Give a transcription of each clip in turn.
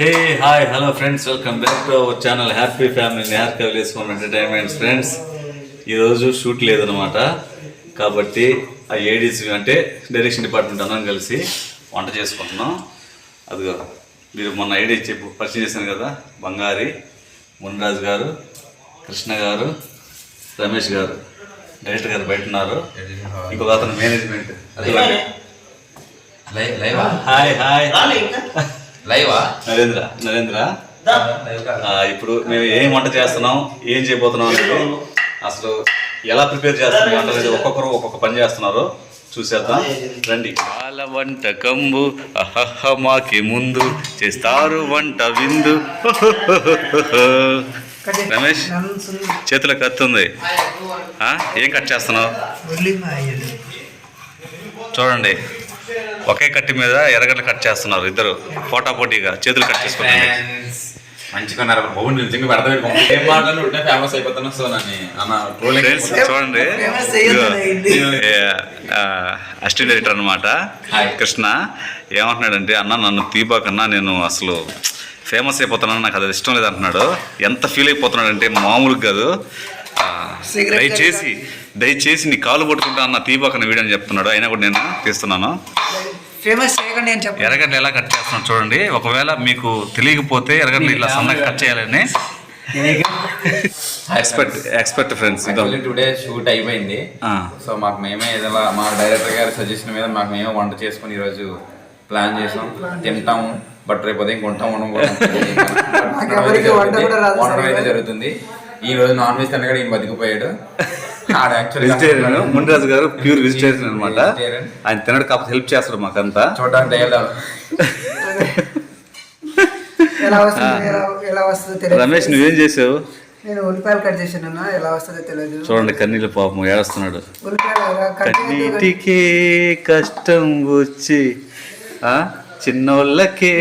Hey hi hello friends welcome back to our channel happy family నేర్ కవిలేస్ phone entertainments friends ఈరోజు shoot లేదనమాట కాబట్టి ఆ ఏడీసీ అంటే డైరెక్షన్ డిపార్ట్మెంట్ అందరం కలిసి వంట చేసుకుంటున్నాం. అదిగో మీరు మొన్న ఐడి చెప్పు పరిచయం చేశాను కదా బంగారి మున్రాజు గారు కృష్ణ గారు రమేష్ గారు డైరెక్టర్ గారు బయట ఉన్నారు. ఇంకొక అతను మేనేజ్మెంట్ హాయ్ హాయ్ లైవా? నరేంద్ర నరేంద్ర. ఇప్పుడు మేము ఏం వంట చేస్తున్నాం ఏం చేయబోతున్నాం అనేది అసలు ఎలా ప్రిపేర్ చేస్తున్నాం వంట అనేది ఒక్కొక్కరు ఒక్కొక్క పని చేస్తున్నారు. చూసేద్దాం. రండి. వాళ్ళ వంట కంబు అహహ మాకి ముందు చేస్తారు వంట విందు. రమేష్ చేతిలో కత్తి ఉంది. ఆ, ఏం కట్ చేస్తున్నావు? చూడండి. ఒకే కట్టి మీద ఎర్రగడ్డలు కట్ చేస్తున్నారు ఇద్దరు. పోటా పోటీగా చేతులు కట్ చేసుకుంటారు మంచిగా ఉన్నారు బాగుంది నిజంగా పెడతా పెట్టుకోండి ఏం మాటలు ఉంటే ఫేమస్ అయిపోతున్నా సో నన్ను అన్న ట్రోలింగ్ ఫ్రెండ్స్ చూడండి. అసిస్టెంట్ డైరెక్టర్ అనమాట. కృష్ణ ఏమంటున్నాడంటే అన్న నన్ను తీబాకన్నా నేను అసలు ఫేమస్ అయిపోతున్నాను నాకు అది ఇష్టం లేదు అంటున్నాడు ఎంత ఫీల్ అయిపోతున్నాడు అంటే మామూలుగా కాదు. ఆ, దయచేసి దయచేసి నీ కాలు పట్టుకుంటా అన్న తీబాకన్న వీడియో అని చెప్తున్నాడు. అయినా కూడా నేను తీస్తున్నాను? ఫేమస్ ఎర్రగడ్డలు ఎలా కట్ చేస్తున్నాను చూడండి. ఒకవేళ మీకు తెలియకపోతే ఎర్రగడ్డలు ఇలా సన్నగా కట్ చేయాలని. Expert expert friends today shoot అయిపోయింది. సో మాకు మేమే ఏదైనా మా డైరెక్టర్ గారి సజెషన్ మీద మాకు మేమే వంట చేసుకుని ఈరోజు ప్లాన్ చేసాం. తింటాము బట్ రేపు ఉదయం కొంటాం కూడా కూడా వండడం అయితే జరుగుతుంది. ఈ రోజు నాన్ వెజ్ తినగా ఈయన బతికిపోయాడు. వెజిటేరియన్ మునిరాజు గారు ప్యూర్ వెజిటేరియన్ అనమాట. ఆయన తినడు కాకపోతే హెల్ప్ చేస్తాడు మాకంతా. చూడడానికి దయ్యాలు ఎలా వస్తుంది? ఎలా ఎలా వస్తుందో తెలియదు. రమేష్ నువ్వేం చేసావు? నేను ఉల్లిపాయలు కట్ చేసాను ఎలా వస్తుందో తెలియదు. చూడండి కన్నీళ్ళు పాపం ఏడుస్తున్నాడు. కన్నీటికే కష్టం వచ్చి ఆ? చిన్నోళ్ళకే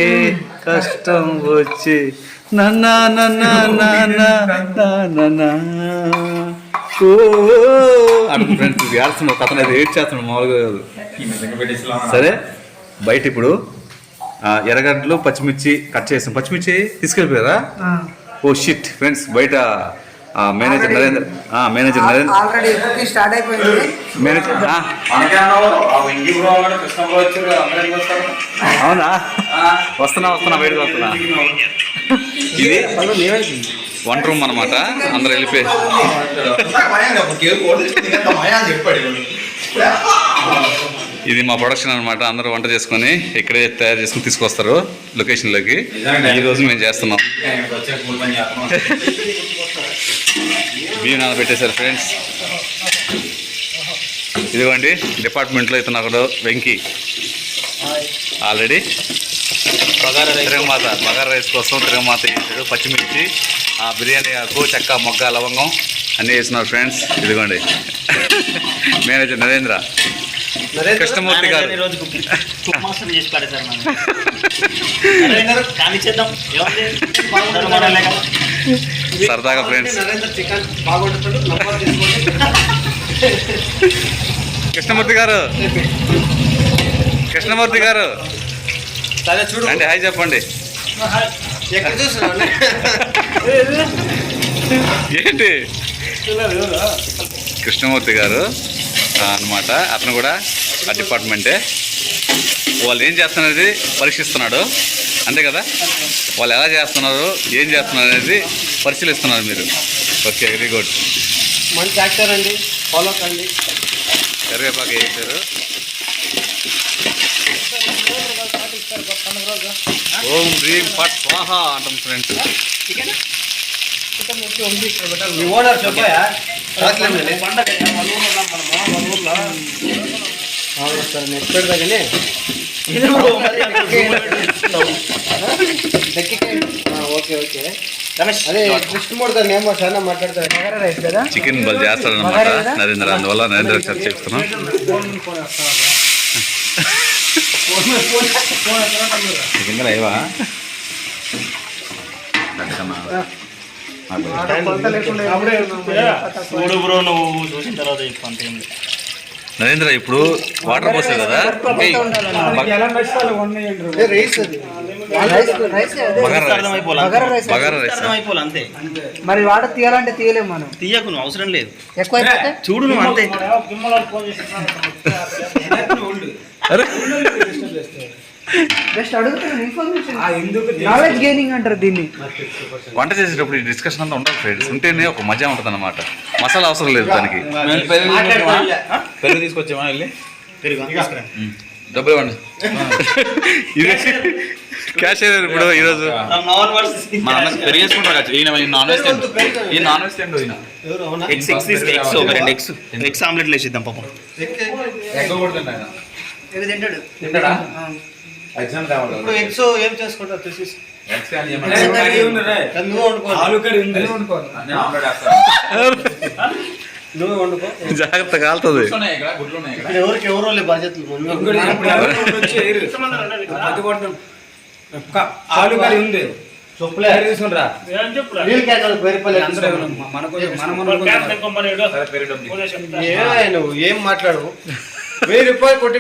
కష్టం వచ్చి నన్నా నన్నా నాన్న ఓ. అంటే ఫ్రెండ్స్ ఏడుస్తున్నాడు ఒక అతను ఏడ్ చేస్తున్నాడు మామూలుగా కాదు. సరే బయట ఇప్పుడు ఆ, ఎర్రగడ్డలు పచ్చిమిర్చి కట్ చేసాం. పచ్చిమిర్చి తీసుకెళ్ళిపోయారా. ఓ షిట్ ఫ్రెండ్స్ బయట మేనేజర్ నరేంద్ర ఆ, మేనేజర్ నరేంద్ర ఆల్రెడీ స్టార్ట్ అయిపోయింది. మేనేజర్ అవునా? వస్తున్నా వస్తున్నా బయటకు వస్తున్నా. ఇది వన్ రూమ్ అనమాట అందరు వెళ్ళిపోయి. ఇది మా ప్రొడక్షన్ అనమాట అందరూ వంట చేసుకొని ఇక్కడే తయారు చేసుకుని తీసుకొస్తారు లొకేషన్లోకి ఈ రోజు మేము చేస్తున్నాం. బియ్యం నానబెట్టేశారు ఫ్రెండ్స్ ఇదిగోండి డిపార్ట్మెంట్లో ఇతను ఒకడు వెంకీ. ఆల్రెడీ తిరగమాత బగారా రైస్ కోసం తిరగమాత వేసాడు పచ్చిమిర్చి ఆ బిర్యానీ ఆకు చెక్క మొగ్గ లవంగం అన్నీ వేసినారు ఫ్రెండ్స్ ఇదిగోండి. మేనేజర్ నరేంద్ర. కృష్ణమూర్తి గారు. సరదాగా ఫ్రెండ్స్ కృష్ణమూర్తి గారు. కృష్ణమూర్తి గారు. సరే చూడు. అంటే హాయ్ చెప్పండి. ఏంటి? కృష్ణమూర్తి గారు. అనమాట అతను కూడా ఆ డిపార్ట్మెంటే. వాళ్ళు ఏం చేస్తున్నది పరీక్షిస్తున్నాడు. అంతే కదా? వాళ్ళు ఎలా చేస్తున్నారు ఏం చేస్తున్నారు అనేది పరిశీలిస్తున్నారు మీరు. Okay very good. మంచి యాక్టర్ అండి. ఫాలో కండి కరివేపాకు వేసారు ఓం హ్రీం ఫట్ స్వాహ అంటాం ఫ్రెండ్స్. మీ ఓనర్ చెప్పాయా? ఊర్లో. సార్ నెక్స్ట్ పెడతా కానీ ఓకే ఓకే. అదే కృష్ణమూర్తి నేమో చాలా మాట్లాడతారు? చికెన్ బల్ చేస్తాడనమాట నరేంద్ర అందువల్ల నరేంద్ర చర్చ చెప్తున్నాం నిజంగా లేవా చూడు బ్రో నువ్వు చూసిన తర్వాత చెప్పు అంతేం లేదు. నరేంద్ర ఇప్పుడు వాటర్ పోసావు కదా మరి వాటర్ తీయాలంటే తీయలేము మనం తీయకు నువ్వు అవసరం లేదు ఎక్కువ చూడు నువ్వు అంతే అరే జస్ట్ అడుగుతాను ఇన్ఫర్మేషన్ నాలెడ్జ్ గెయినింగ్ అంటారు దీన్ని. వంట చేసేటప్పుడు ఈ డిస్కషన్ అంతా ఉండాలి ఫ్రెండ్స్ ఉంటేనే ఒక మజా ఉంటుంది అనమాట మసాలా అవసరం లేదు దానికి. పెరుగు తీసుకొచ్చామా వెళ్ళి. డబ్బులు ఇవ్వండి. ఇది. క్యాష్ అయ్యారు ఇప్పుడు ఈరోజు మన అన్న పెరుగు వేసుకుంటారు కదా ఈయన నాన్ వెజ్ తిండు ఈ నాన్ వెజ్ తిండు ఈయన. ఎగ్స్ ఎగ్స్ తీసుకో ఎగ్స్ ఒక రెండు ఎగ్స్ ఎగ్స్ ఆమ్లెట్ వేసిద్దాం పాపం. ఎగ్గ కూడా తింటాడు. తింటాడు? ఇప్పుడు ఎగ్స్ ఏం చేసుకుంటావు తీసేసి నువ్వు వండుకో. నువ్వు వండుకో. జాగ్రత్త కాలుతుంది. ఇక్కడ ఎవరికి ఎవరో లే బాధ్యతలు. ఆలు కర్రీ ఉంది. చొప్పులే. ఏం మాట్లాడవు? వెయ్యి రూపాయలు కొట్టి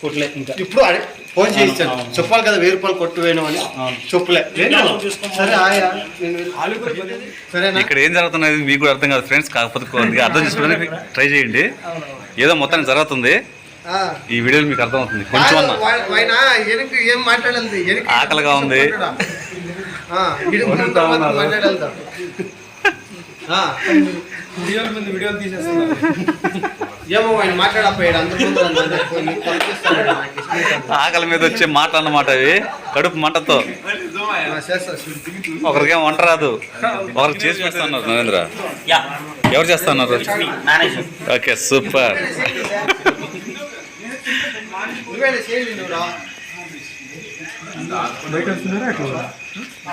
కొట్టలే ఇంకా. ఇప్పుడు అడే ఫోన్ చేయించాను చెప్పాలి కదా వెయ్యి రూపాయలు కొట్టి వేయను అని. చెప్పులే. సరే ఆయా నేను వెళ్ళి- సరేనా? ఇక్కడ ఏం జరుగుతున్నది మీకు కూడా అర్థం కాదు ఫ్రెండ్స్ కాకపోతే కొద్దిగా అర్థం చేసుకోవడానికి ట్రై చేయండి. ఏదో మొత్తానికి జరుగుతుంది. ఆ. ఈ వీడియోలో మీకు అర్థమవుతుంది. కొంచెం ఏం ఆకలిగా ఉంది. ఆ, ఈడు ముందు తర్వాత మాట్లాడేద్దాం. ఆ, వీడియోల ముందు వీడియోలు తీసేస్తున్నారు. ఏమో ఆయన మాట్లాడపోయాడు అందరి. ఆకలి మీద వచ్చే మాట అన్నమాట అవి. కడుపు మంటతో. ఒకరికేం వంట రాదు ఒకరికి చేసి పెడుతున్నారు నరేంద్ర. యా. ఎవరు చేస్తున్నారు? Manager okay super. నువ్వే చేయండి నువ్వు రా.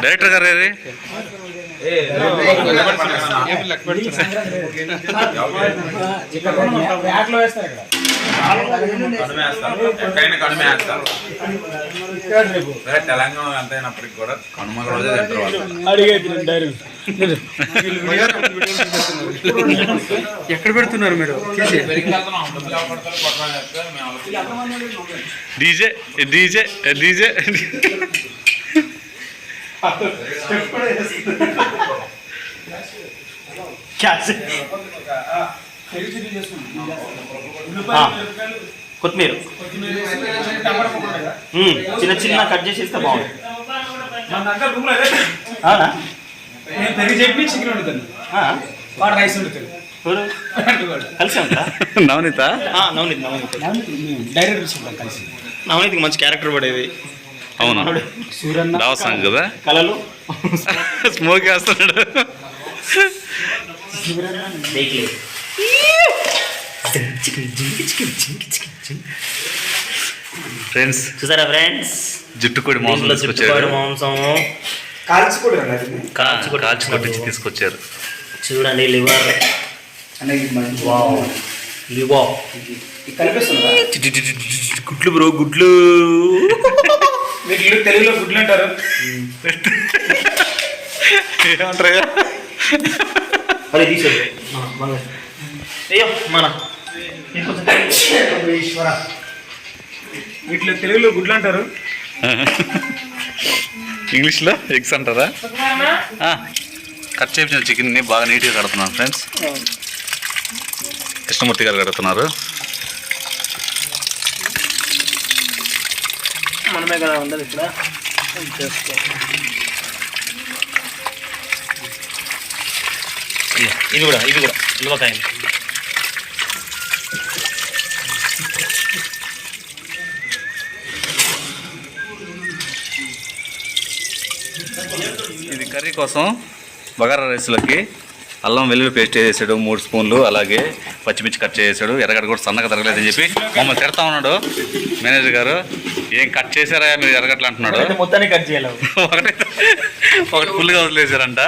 డైరెక్టర్ గారు తెలంగాణ కూడా కనుమ రోజే తింటారు ఎక్కడ పెడుతున్నారు మీరు? తీసి. పెరిగిపోతున్నాం డబ్బులు డీజే కొత్తిమీర. చిన్న చిన్న కట్ చేసి ఇస్తే బాగుంది పెరిగి చెప్పి చికెన్ వండుతాను. ఆ? వాడు రైస్ వండుతాడు? కలిసి ఉంటా? నవనీత? నవనీత్ నవనీత్. డైరెక్ట్ తీసుకుంటాం కలిసి. నవనీత్కి మంచి క్యారెక్టర్ పడేది. అవును సూరన్న దావ సాంగ్ కదా కళలు స్మోక్ వేస్తున్నాడు ఫ్రెండ్స్ చూసారా ఫ్రెండ్స్ జుట్టు కొడి మాంసం తీసుకొచ్చారు మాంసం కాల్చుకోడు కాల్చి కాల్చి కొట్టించి తీసుకొచ్చారు చూడండి లివర్ లివర్ కనిపిస్తుందా గుడ్లు బ్రో గుడ్లు వీటిలో తెలుగులో గుడ్లు అంటారు. ఏమంటారు అది తీసేది అయ్యో మన. వీటిలో తెలుగులో గుడ్లు అంటారు. ఇంగ్లీష్లో ఎగ్స్ అంటారా? కట్ చేసిన చికెన్ని బాగా నీట్గా కడుతున్నాను ఫ్రెండ్స్. కృష్ణమూర్తి గారు కడుతున్నారు. మనమే కదా ఉండదు ఇక్కడ. ఇది కూడా ఇది కూడా నిమ్మకాయ ఇది కర్రీ కోసం బగారా రైస్లోకి అల్లం వెల్లుల్లి పేస్ట్ వేసాడు మూడు స్పూన్లు అలాగే పచ్చిమిర్చి కట్ చేసాడు ఎర్రగడ్డ కూడా సన్నగా తరగలేదని చెప్పి మమ్మల్ని తిడతా ఉన్నాడు. మేనేజర్ గారు ఏం కట్ చేశారా మీరు ఎర్రగడ్డలు? అంటున్నాడు. మొత్తాన్ని కట్ చేయాలి. ఒకటి ఒకటి ఫుల్గా వదిలేశారంట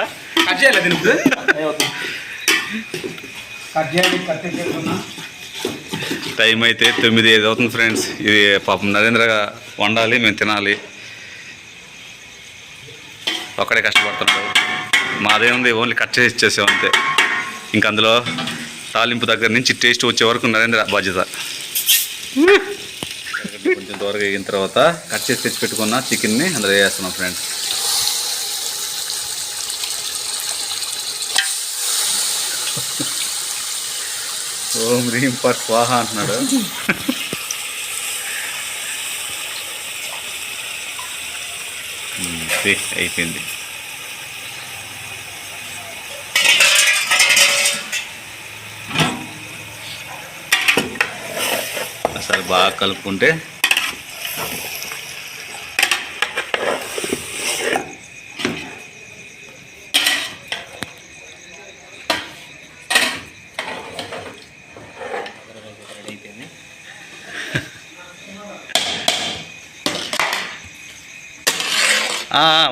కట్ చేయాలి దీనికి కట్ చేయాలి కట్ టైం అయితే తొమ్మిది ఐదు అవుతుంది ఫ్రెండ్స్. ఇది పాపం నరేంద్ర వండాలి మేము తినాలి. ఒక్కడే కష్టపడుతున్నాడు. మాదేముంది ఓన్లీ కట్ చేసి ఇచ్చేసాం అంతే. ఇంక అందులో తాలింపు దగ్గర నుంచి టేస్ట్ వచ్చే వరకు నరేంద్ర బాధ్యత. కొంచెం దూరగా వేగిన తర్వాత కట్ చేసి తెచ్చి పెట్టుకున్న చికెన్ని అందులో వేస్తున్నాం ఫ్రెండ్స్. ఓం రీం పట్ స్వాహ అంటున్నాడు. అయిపోయింది ఒకసారి బాగా కలుపుకుంటే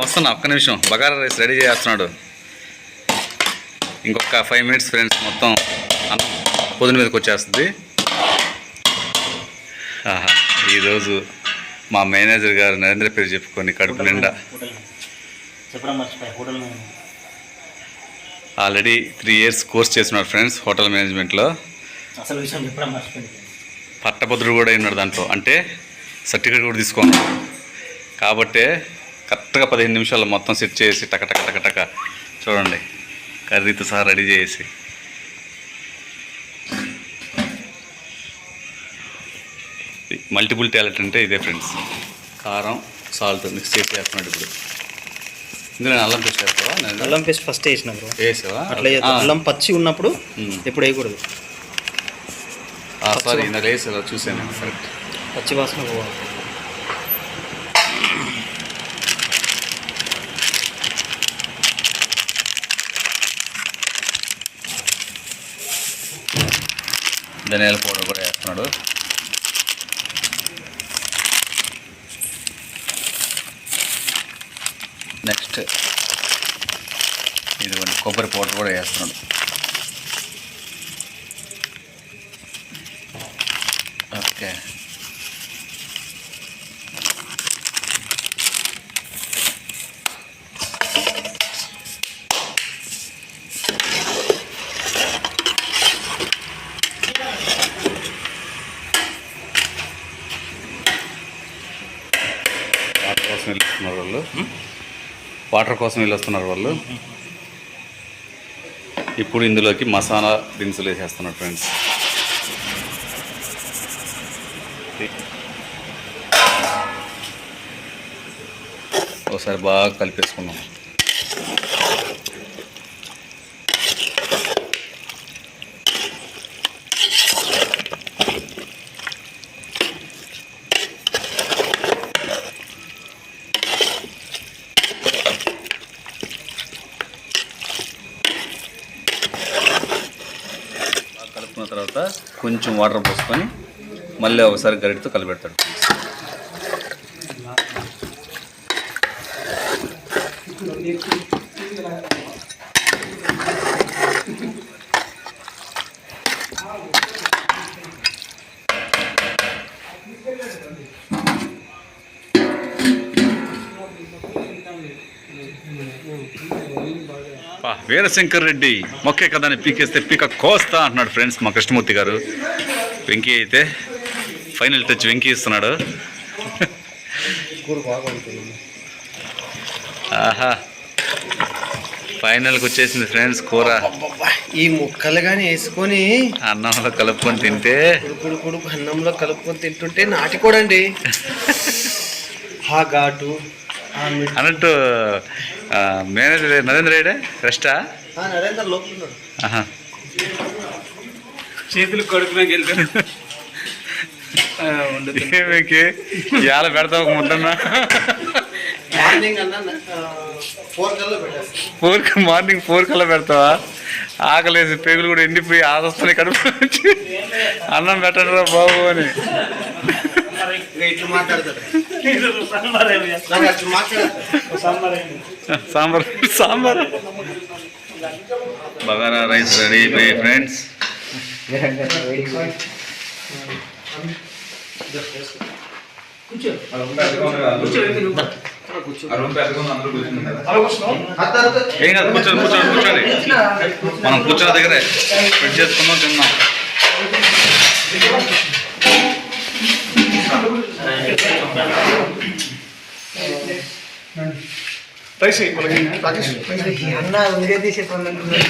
వస్తున్నా ఒక్క నిమిషం. బగారా రైస్ రెడీ చేస్తున్నాడు. ఇంకొక ఫైవ్ మినిట్స్ ఫ్రెండ్స్ మొత్తం అన్నం పొద్దున మీదకి వచ్చేస్తుంది. ఈరోజు మా మేనేజర్ గారు నరేంద్ర పేరు చెప్పుకొని కడుపు నిండా. ఆల్రెడీ త్రీ ఇయర్స్ కోర్స్ చేస్తున్నారు ఫ్రెండ్స్ హోటల్ మేనేజ్మెంట్లో. పట్టభద్రుడు కూడా ఉన్నాడు దాంట్లో. అంటే సర్టిఫికేట్ కూడా తీసుకోను. కాబట్టే కరెక్ట్గా పదిహేను నిమిషాల్లో మొత్తం సెట్ చేసి టక టక టక టక చూడండి. కర్రీతో సహా రెడీ చేసి. మల్టిపుల్ టాలెంట్ అంటే ఇదే ఫ్రెండ్స్. కారం సాల్ట్ మిక్స్ చేసి వేస్తున్నాడు ఇప్పుడు. ఇందులో నేను అల్లం పేస్ట్ వేస్తావా? నేను అల్లం పేస్ట్ ఫస్ట్ వేసిన బ్రో. వేసావా? అట్లా. అల్లం పచ్చి ఉన్నప్పుడు. ఎప్పుడు వేయకూడదు. సారీ ఇందులో వేసావా చూసాను కరెక్ట్. పచ్చి వాసన పోవాలి. ధనియాల పౌడర్ కూడా వేస్తున్నాడు. నెక్స్ట్ ఇదిగోండి కొబ్బరి పౌడర్ కూడా వేస్తున్నాడు ఓకే. వాటర్ కోసం వాళ్ళు. వాటర్ కోసం వీళ్ళు వస్తున్నారు వాళ్ళు. ఇప్పుడు ఇందులోకి మసాలా దినుసులు వేసేస్తున్నారు ఫ్రెండ్స్. ఒకసారి బాగా కలిపేసుకున్నాం బాగా కలుపుకున్న తర్వాత కొంచెం వాటర్ పోసుకొని మళ్ళీ ఒకసారి గరిటితో కలిపెడతాడు పా, వీరశంకర్ రెడ్డి మొక్కే కదాని పీకేస్తే పీక కోస్తా అంటున్నాడు ఫ్రెండ్స్ మా కృష్ణమూర్తి గారు. వెంకీ అయితే ఫైనల్ టచ్ వెంకీ ఇస్తున్నాడు. ఆహా. ఫైనల్కి వచ్చేసింది ఫ్రెండ్స్ కూర. ఈ ముక్కలు కానీ వేసుకొని అన్నంలో కలుపుకొని తింటే. కుడుకుడు కుడుకు అన్నంలో కలుపుకొని తింటుంటే నాటికోడండి. ఆ ఘాటు. ఆ మిర్చి అన్నట్టు మేనేజర్ నరేంద్ర రెడ్డి రెస్టా? ఆ నరేందర్ చేతులు కడుపులోకి వెళ్తాను ఏమికి? ఇవాళ పెడతావు ఒక ముద్దన్నా? మార్నింగ్ అన్న ఫోర్ మార్నింగ్ ఫోర్ కల్లా పెడతావా? ఆకలేసి పేగులు కూడా ఎండిపోయి ఆదొస్తున్నాయి కడుపు అన్నం పెట్టండి రా బాబు అని. ఇట్లా మాట్లాడతాడు. సాంబార్ సాంబార్ బగారా రైస్ రెడీ అయిపోయి ఫ్రెండ్స్ ఏం కాదు కూర్చోండి కూర్చోండి కూర్చోండి మనం కూర్చోని దగ్గరే పెట్టి చేసుకుందాం తిన్నాం రైస్. అన్న వీడియో తీసే. ఉంది.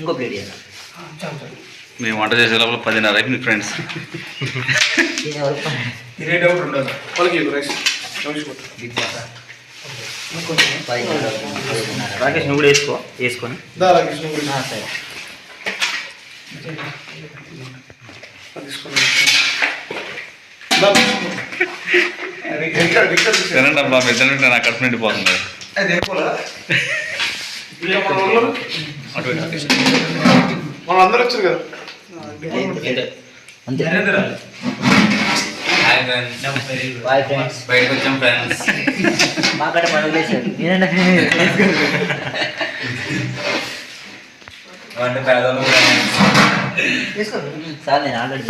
ఇంకో ప్లేట్ మేము వంట చేసే లోపల పదిన్నర అయిపోయింది ఫ్రెండ్స్ వాళ్ళకి రైస్. రాకేష్ నువ్వు కూడా వేసుకో వేసుకొని. సరే. తినండి అబ్బా మీరు తినండి నాకు కడుపు నిండిపోతుంది అది అయిపోలా? ఇంకా మన వాళ్ళు? అటు ఇటు రాకేష్. వాళ్ళందరూ వచ్చారు కదా అంతే హాయ్ ఫ్రెండ్స్ బాయ్ ఫ్రెండ్స్ బయటకు వచ్చాం ఫ్రెండ్స్ మాకడ పనులు చేశారు. నేనంటే అంటే పేదలు సార్ నేను ఆల్రెడీ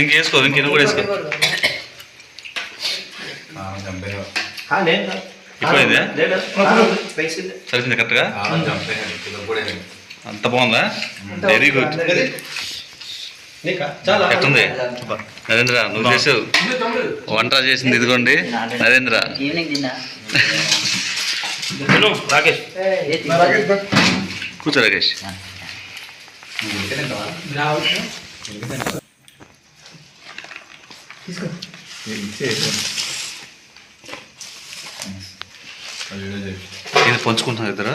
ఇంక వేసుకో ఇంక ఇది కూడా వేసుకో. చంపేరు ఎక్కువైందా రైస్ సరిపోయింది కరెక్ట్గా? అంత బాగుందా? వెరీ గుడ్ ఏది? నీకా చాలా ఎట్టుంది అబ్బా, నరేంద్ర నువ్వు చేసావు. వంట చేసింది ఇదిగోండి. నరేంద్ర. రాకేష్. కూర్చో రాకేష్. ఇది పంచుకుంటున్నారు ఇద్దరు.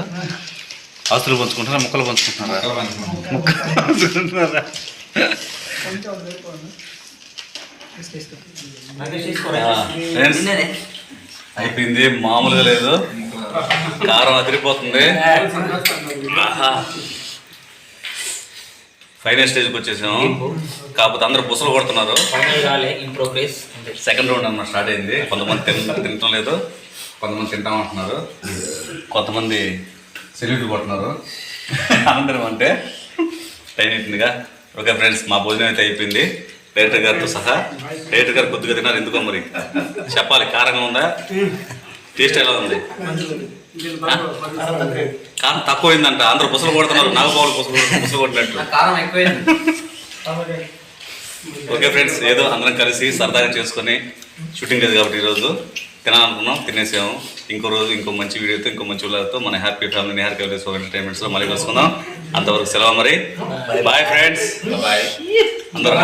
ఆస్తులు పంచుకుంటారా ముక్కలు పంచుకుంటున్నారా? పంచుకుంటున్నారా? అయిపోయింది? మామూలుగా లేదు. కారం అదిరిపోతుంది. ఫైనల్ స్టేజ్కి వచ్చేసాము కాకపోతే అందరూ బుసలు కొడుతున్నారు. సెకండ్ రౌండ్ అన్నమాట స్టార్ట్ అయింది. కొంతమంది తిన తినటం లేదు. కొంతమంది తింటాం అంటున్నారు. కొంతమంది సెల్యూట్ కొడుతున్నారు. అందరం అంటే టైం అయిపోయిందిగా ఓకే ఫ్రెండ్స్ మా భోజనం అయితే అయిపోయింది. డైరెక్టర్ గారితో సహా డైరెక్టర్ గారు కొద్దిగా తిన్నారు ఎందుకో మరి? చెప్పాలి కారంగా ఉందా? టేస్ట్ ఎలా ఉంది? కారం తక్కువ అయిందంట అందరూ బుసలు కొడుతున్నారు. నాగబాబులు బుసలు బుసలు కొట్టినట్లు కారం ఎక్కువైంది. ఓకే ఫ్రెండ్స్ ఏదో అందరం కలిసి సరదాగా చేసుకొని షూటింగ్ లేదు కాబట్టి ఈరోజు. తినాలనుకున్నాం తినేసాము. ఇంకో రోజు ఇంకో మంచి వీడియోతో ఇంకో మంచి వీడియోతో మన హ్యాపీ ఫ్యామిలీ నిహార్ కవిలేస్ ఎంటర్టైన్మెంట్స్లో మళ్ళీ కలుసుకుందాం. అంతవరకు సెలవు మరి. బాయ్ ఫ్రెండ్స్ బాయ్ అందరూ